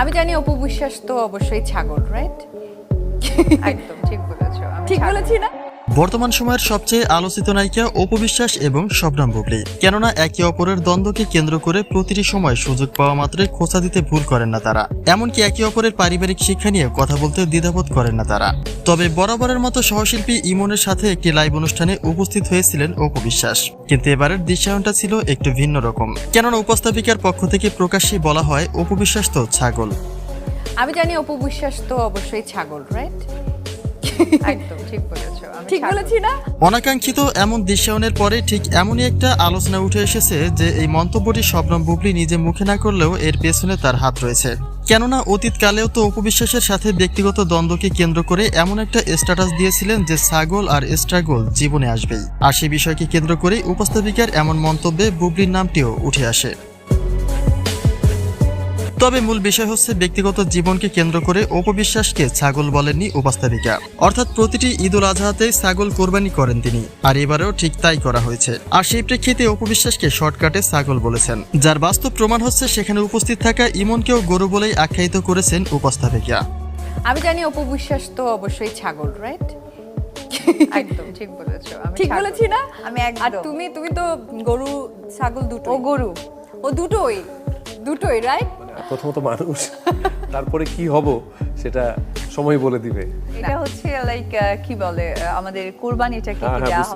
আমি জানি অপু বিশ্বাস তো অবশ্যই ছাগল রাইট একদম ঠিক বলেছ ঠিক। বলেছি না? বর্তমান সময়ের সবচেয়ে আলোচিত নায়িকা অপবিশ্বাস এবং শবনাম বুবলি। কেননা একে অপরের দ্বন্দ্বকে কেন্দ্র করে প্রতিটি সময় সুযোগ পাওয়া মাত্রই খোঁচা দিতে ভুল করেন না তারা। এমনকি একে অপরের পারিবারিক শিক্ষা নিয়ে কথা বলতে দ্বিধাবোধ করেন না তারা। তবে বরাবরের মতো সহশিল্পী ইমনের সাথে একটি লাইভ অনুষ্ঠানে উপস্থিত হয়েছিলেন অপবিশ্বাস কিন্তু এবারের দৃশ্যায়নটা ছিল একটু ভিন্ন রকম। কেননা উপস্থাপিকার পক্ষ থেকে প্রকাশ্যে বলা হয় অপবিশ্বাস তো ছাগল। আমি জানি অপু বিশ্বাস তো অবশ্যই ছাগল রাইট একদম ঠিক বলেছ ঠিক বলেছি না? অনাকাঙ্ক্ষিত এমন দৃশ্যায়নের পরে ঠিক এমনই একটা আলোচনা উঠে এসেছে যে এই মন্তব্যটি শবনম বুবলি নিজে মুখে না করলেও এর পেছনে তার হাত রয়েছে। কেননা অতীতকালেও তো উপবিশ্বাসের সাথে ব্যক্তিগত দ্বন্দ্বকে কেন্দ্র করে এমন একটা স্ট্যাটাস দিয়েছিলেন যে ছাগল আর স্ট্রাগল জীবনে আসবেই। আর সেই বিষয়কে কেন্দ্র করেই উপস্থাপিকার এমন মন্তব্যে বুবলির নামটিও উঠে আসে। তবে মূল বিষয় হচ্ছে ব্যক্তিগত জীবনকে কেন্দ্র করে অপবিশ্বাসকে ছাগল বলেননি উপস্থাপিকা। অর্থাৎ প্রতিটি ঈদুল আজহাতেই ছাগল কোরবানি করেন তিনি। আর এবারেও ঠিক তাই করা হয়েছে। আর সেই প্রেক্ষিতে অপবিশ্বাসকে শর্টকাটে ছাগল বলেছেন। যার বাস্তব প্রমাণ হচ্ছে সেখানে উপস্থিত থাকা ইমনকেও গরু বলেই আখ্যায়িত করেছেন উপস্থাপিকা। আমি জানি অপবিশ্বাস তো অবশ্যই ছাগল রাইট একদম ঠিক বলেছ। আমি ঠিক বলেছি না? আমি আর তুমি তুমি তো গরু ছাগল দুটো ও গরু? ও দুটোই। দুটোই রাইট প্রথমত মানুষ তারপরে কি হব সেটা সময় বলে দিবে। এটা হচ্ছে লাইক কি বলে আমাদের কোরবানিটা কি হ্যাঁ, হ্যাঁ, দেওয়া